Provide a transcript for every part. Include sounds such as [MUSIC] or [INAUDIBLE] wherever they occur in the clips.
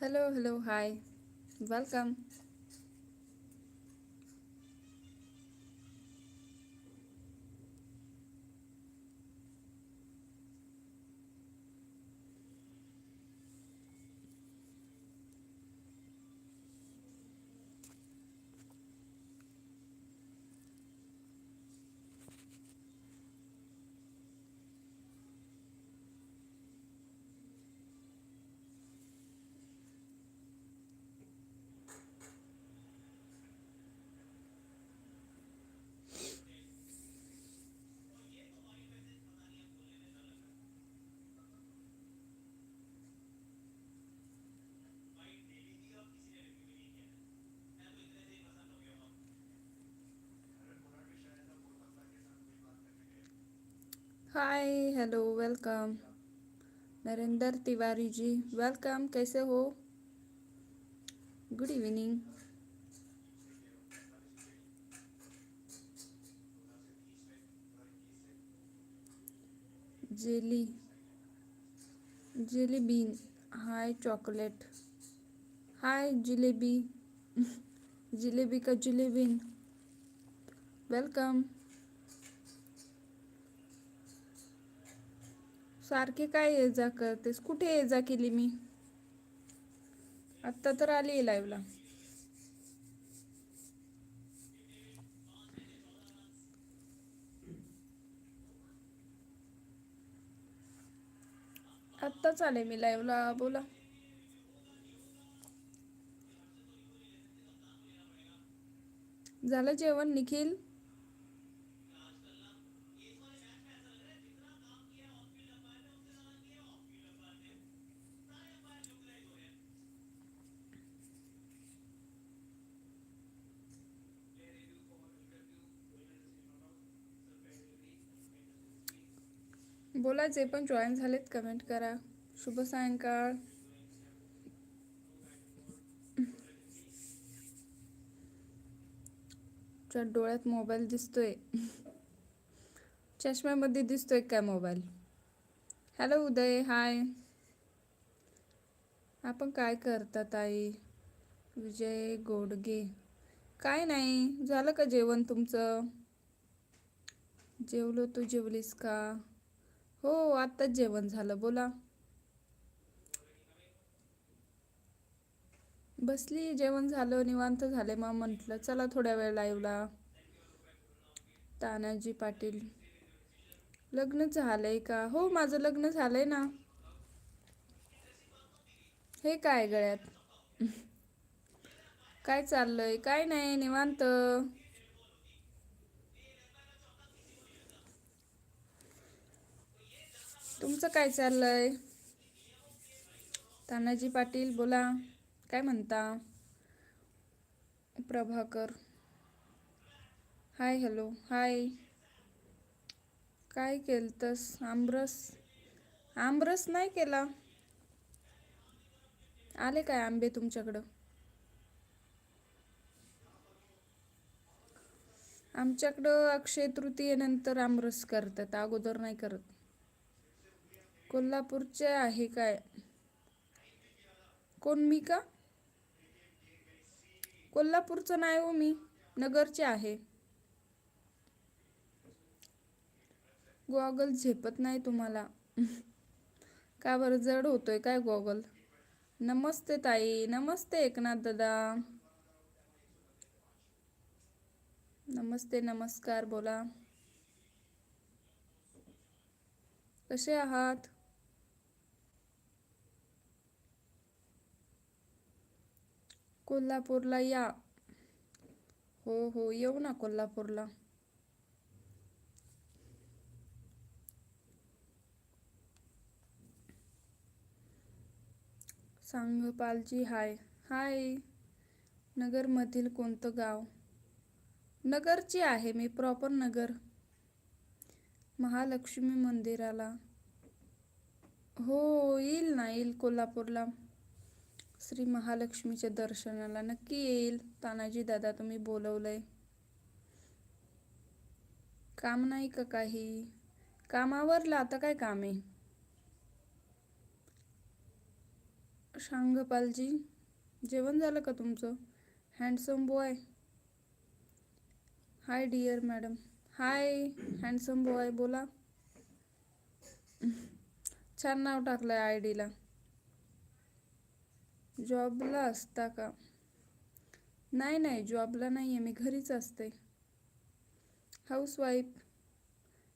Hello, hello, hi. Welcome. Hi hello welcome Narendra Tiwari ji welcome कैसे हो good evening jelly jelly bean hi chocolate hi jalebi jalebi का जिलेबीन welcome सारखे काय ये जा करतेस? कुठे ये जा केली मी? आत्ता तर आली लाईव्हला आत्ताच आले मी लाईव्हला बोला. झालं जेवण निखिल? बोला जे पण जॉईन झालेत कमेंट करा. शुभ सायंकाळ. डोळ्यात मोबाईल दिसतोय. चष्म्यामध्ये दिसतोय काय मोबाईल हॅलो उदय. हाय आपण काय करता ताई? विजय गोडगे. काय नाही. झालं का जेवण तुमचं? जेवलो तू जेवलीस का? हो आत्ताच जेवण झालं बोला. बसली जेवण झालं निवांत झाले मग म्हटलं चला थोड्या वेळ लाईव्हला तानाजी पाटील. लग्न झालंय का? हो माझं लग्न झालंय ना. हे काय गळ्यात? [LAUGHS] काय चाललंय? काय नाही निवांत. तुमचं काय चाललंय? तानाजी पाटील बोला. काय म्हणता? प्रभाकर. Hi hello. हाय. काय केलतस? आमरस? आमरस नाही केला. आले काय आंबे तुमच्याकडं? आमच्याकडं अक्षय तृतीयेनंतर आमरस करतात. अगोदर नाही करत. कोल्हापूरचे आहे काय? कोण मी का? कोल्हापूरचं नाही हो मी. नगरचे आहे. गॉगल झेपत नाही तुम्हाला. [LAUGHS] का बरं? जड होतोय काय गॉगल? नमस्ते ताई. नमस्ते एकनाथ दादा. नमस्ते नमस्कार बोला. कसे आहात? कोल्हापूरला या हो हो येऊ ना कोल्हापूरला सांगपालजी हाय. हाय. नगरमधील कोणतं गाव? नगरची आहे मी प्रॉपर नगर. महालक्ष्मी मंदिराला. हो येईल ना येईल कोल्हापूरला. श्री महालक्ष्मीच्या दर्शनाला नक्की येईल. तानाजी दादा तुम्ही बोलवलंय. काम नाही का काही? कामावरला आता काय काम आहे? शांगपालजी जेवण झालं का तुमचं? Handsome boy hi dear madam hi handsome boy बोला. छान नाव टाकलंय आय डीला जॉबला असता का? नाही नाही जॉबला नाही आहे मी घरीच असते. हाऊसवाईफ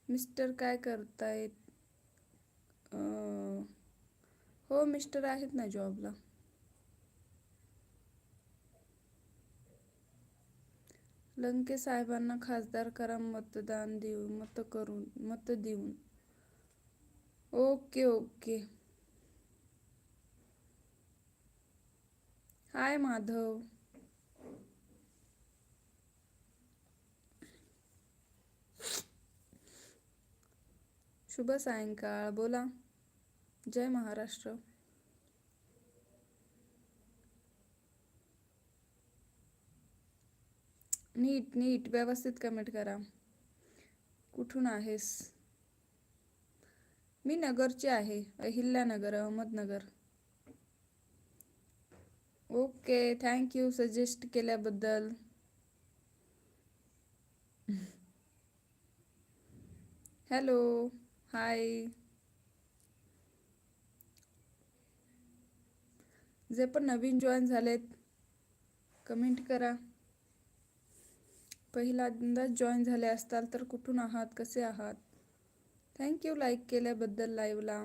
मिस्टर काय करतायत? अं, हो मिस्टर आहेत ना जॉबला. लंके साहेबांना खासदार करा मतदान देऊ मत करून मत देऊन. Okay okay. हाय माधव. शुभ सायंकाळ. बोला. जय महाराष्ट्र. नीट नीट. व्यवस्थित कमेंट करा. कुठून आहेस? मी नगरची आहे. Ahilyanagar Ahmednagar. Okay thank you suggest केल्याबद्दल. हॅलो हाय जे पण नवीन जॉईन झालेत कमेंट करा. पहिल्यांदाच जॉईन झाले असताल तर कुठून आहात कसे आहात? थँक्यू लाईक केल्याबद्दल लाईव्हला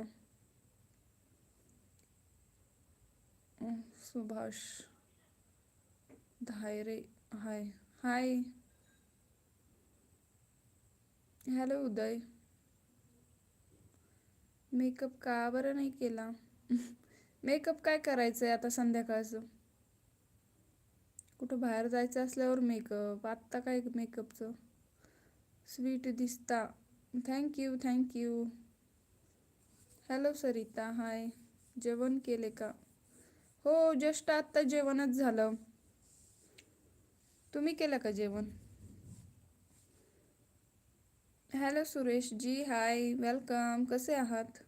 Subhash. Dhayare hi hi. Hello Uday. Makeup का बरं नाही केला? [LAUGHS] मेकअप काय करायचं आहे आता संध्याकाळचं? कुठं बाहेर जायचं असल्यावर मेकअप आत्ता काय मेकअपचं? स्वीट दिसता. Thank you thank you hello Sarita hi. जेवण केले का? हो जस्ट आत्ता जेवणच झालं. तुम्ही केलं का जेवण? Hello Suresh ji hi welcome कसे आहात?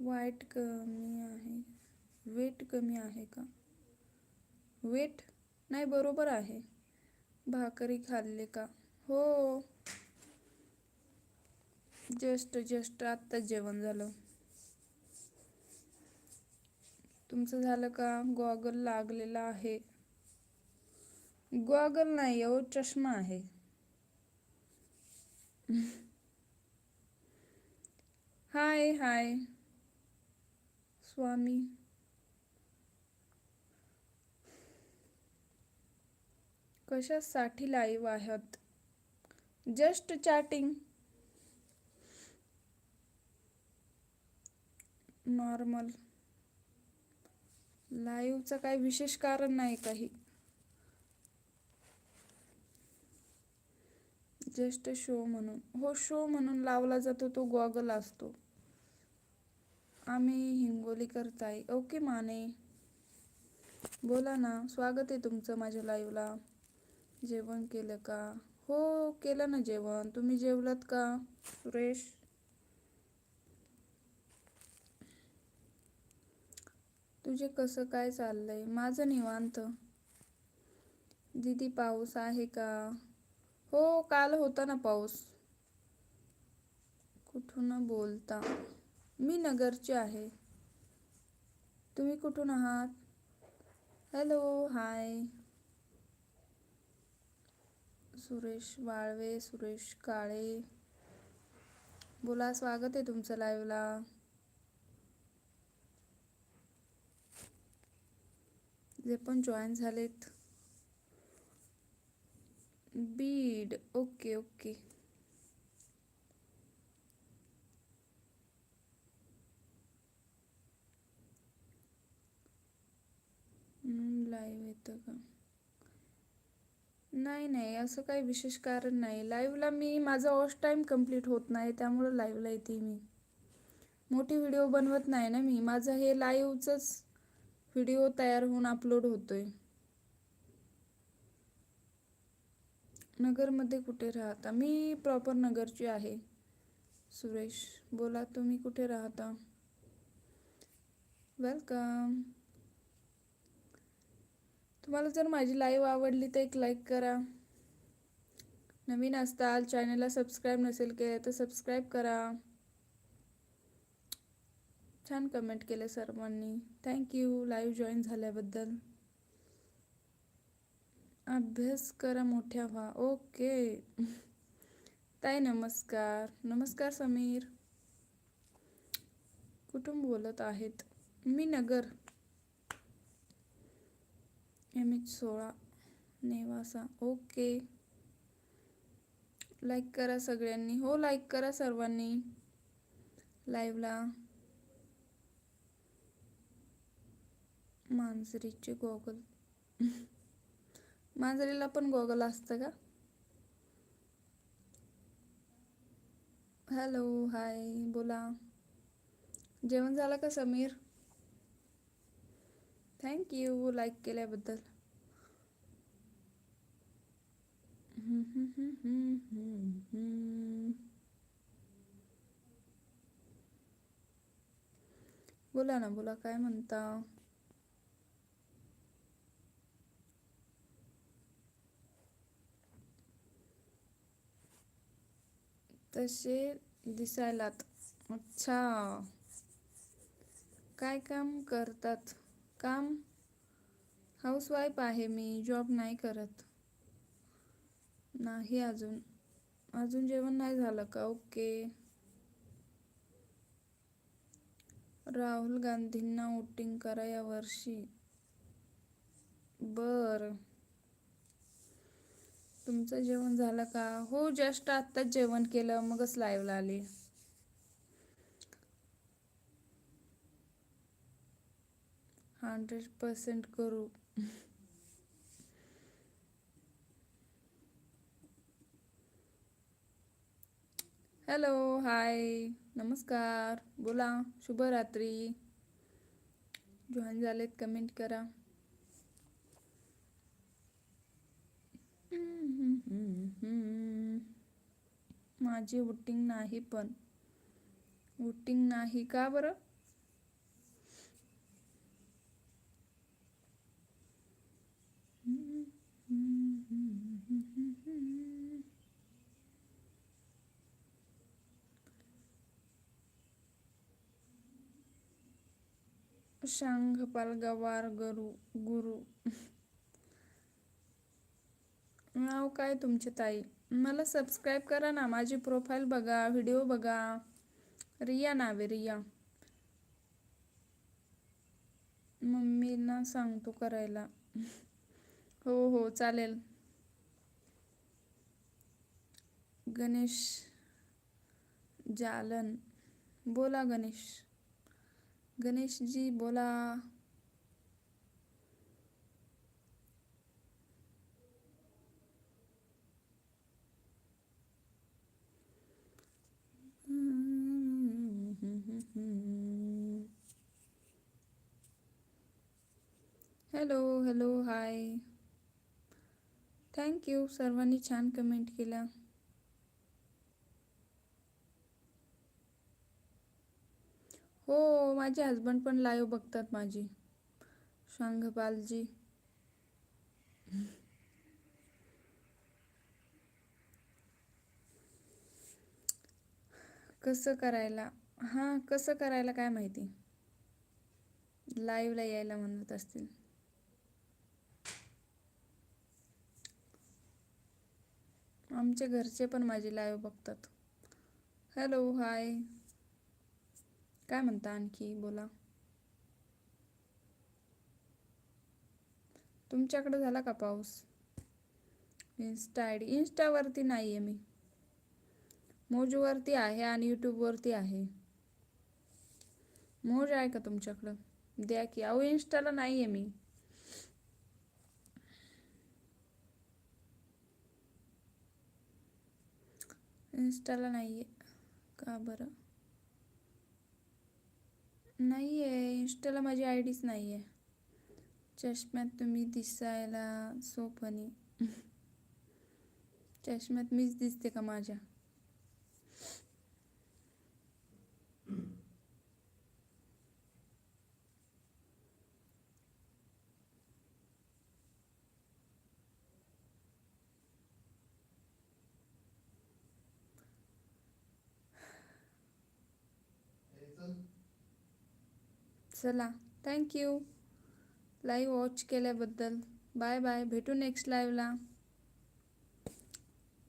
वाईट कमी आहे. वेट कमी आहे का? वेट? नाही बरोबर आहे. भाकरी खाल्ले का? हो. जस्ट जस्ट आत्ताच जेवण झालं. तुमचं झालं का? गॉगल लागलेला आहे. गॉगल नाही हो चष्मा आहे. हाय हाय. स्वामी. कशासाठी लाईव्ह आहात? जस्ट चॅटिंग नॉर्मल लाईव्हचं काही विशेष कारण नाही काही. जस्ट शो म्हणून. हो शो म्हणून लावला जातो तो गॉगल असतो. आम्ही हिंगोली करताय. ओके माने. बोला ना स्वागत आहे तुमचं माझ्या लाईव्हला जेवण केलं का? हो केलं ना जेवण. तुम्ही जेवलात का? सुरेश? तुझे कसं काय चाललंय? माझं निवांत. दीदी पाऊस आहे का? हो काल होता ना पाऊस. कुठून बोलता? मी नगरची आहे. तुम्ही कुठून आहात? Hello hi. सुरेश वाळवे सुरेश काळे. बोला स्वागत आहे तुमचं लाईव्हला जे पण जॉईन झालेत. बीड ओके ओके लाईव्ह येतं का? नाही नाही असं काही विशेष कारण नाही. लाईव्हला मी माझा ऑफ टाईम कंप्लीट होत नाही त्यामुळं लाईव्हला येते मी. मोठी व्हिडिओ बनवत नाही ना मी. माझं हे लाईव्हचंच व्हिडिओ तयार होऊन अपलोड होतोय. नगरमध्ये कुठे राहता? मी प्रॉपर नगरची आहे. सुरेश बोला तुम्ही कुठे राहता? वेलकम तुम्हाला जर माझी लाईव्ह आवडली तर एक लाईक करा. नवीन असताल चॅनलला सबस्क्राईब नसेल केलं तर सबस्क्राईब करा. छान कमेंट केले सर्वांनी. थँक्यू लाईव्ह जॉईन झाल्याबद्दल. अभ्यास करा मोठ्या व्हा. ओके ताई नमस्कार. नमस्कार समीर. कुटुंब बोलत आहेत? मी नगर. एम एच सोळा नेवासा. ओके लाईक करा सगळ्यांनी. हो लाईक करा सर्वांनी. लाईव्हला मांजरीचे गॉगल. मांजरीला पण गॉगल असतं का? हॅलो हाय बोला. जेवण झालं का समीर? थँक यू लाईक केल्याबद्दल. बोला ना बोला काय म्हणता? तसे दिसायलात. अच्छा. काय काम करतात? काम? हाऊसवाईफ आहे मी जॉब नाही करत. नाही अजून. अजून जेवण नाही झालं का? ओके. राहुल गांधींना वोटिंग करा या वर्षी. बर. तुमचं जेवण झालं का? हो जस्ट आत्ताच जेवण केलं मगच लाईव्हला आले. हंड्रेड पर्सेंट करू. हॅलो हाय नमस्कार. बोला शुभरात्री. जॉईन झालेत कमेंट करा. माझी वोटिंग नाही पण. वोटिंग नाही का बरं? शांघपाल गवार गरु गुरु. नाव काय तुमचे ताई? मला सबस्क्राईब करा ना. माझी प्रोफाईल बघा व्हिडिओ बघा. रिया नावे रिया. मम्मीना सांगतो करायला. हो हो चालेल. गणेश जालन. बोला गणेश. गणेशजी बोला. हॅलो हॅलो हाय थँक्यू सर्वांनी छान कमेंट केल्या हो माझे हजबंड पण लाईव्ह बघतात माझी. शांघपालजी कसं करायला? हां कसं करायला काय माहिती? लाईव्हला यायला म्हणत असतील. आमचे घरचे पण माझी लाईव्ह बघतात. हॅलो हाय काय म्हणता आणखी? बोला. तुमच्याकडे झाला का पाऊस? इन्स्टा आय डी इन्स्टावरती नाही आहे मी मोजूवरती आहे आणि यूट्यूबवरती आहे. मोज आहे का तुमच्याकडं? द्या की. अहो इन्स्टाला नाही आहे मी. इन्स्टाला नाही आहे का बरं? नाही आहे इंस्टाला माझी आय डीच नाही आहे चष्म्यात तुम्ही दिसायला सो [LAUGHS] चष्म्यात मीच दिसते का माझ्या? चला थँक्यू लाईव्ह वॉच केल्याबद्दल. बाय बाय भेटू नेक्स्ट लाईव्हला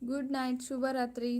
गुड नाईट शुभरात्री.